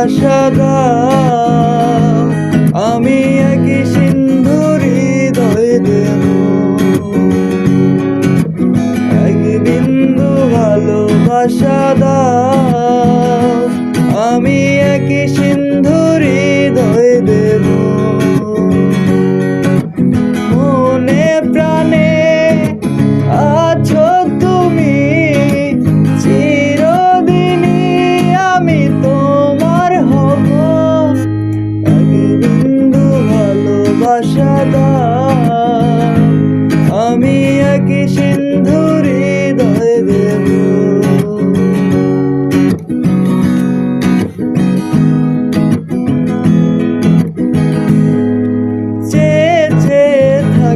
ভালোবাসা দাও আমি একই সিন্ধুর হৃদয় দেব এক বিন্দু ভালোবাসা দাও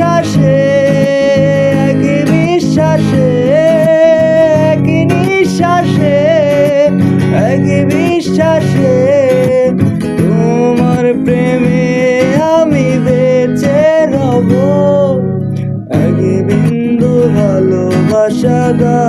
নিঃশ্বাসে এক বিশ্বাসে এক নিঃশ্বাসে এক বিশ্বাসে, তোমার প্রেমে আমি বেঁচে রব। এক বিন্দু ভালোবাসা দা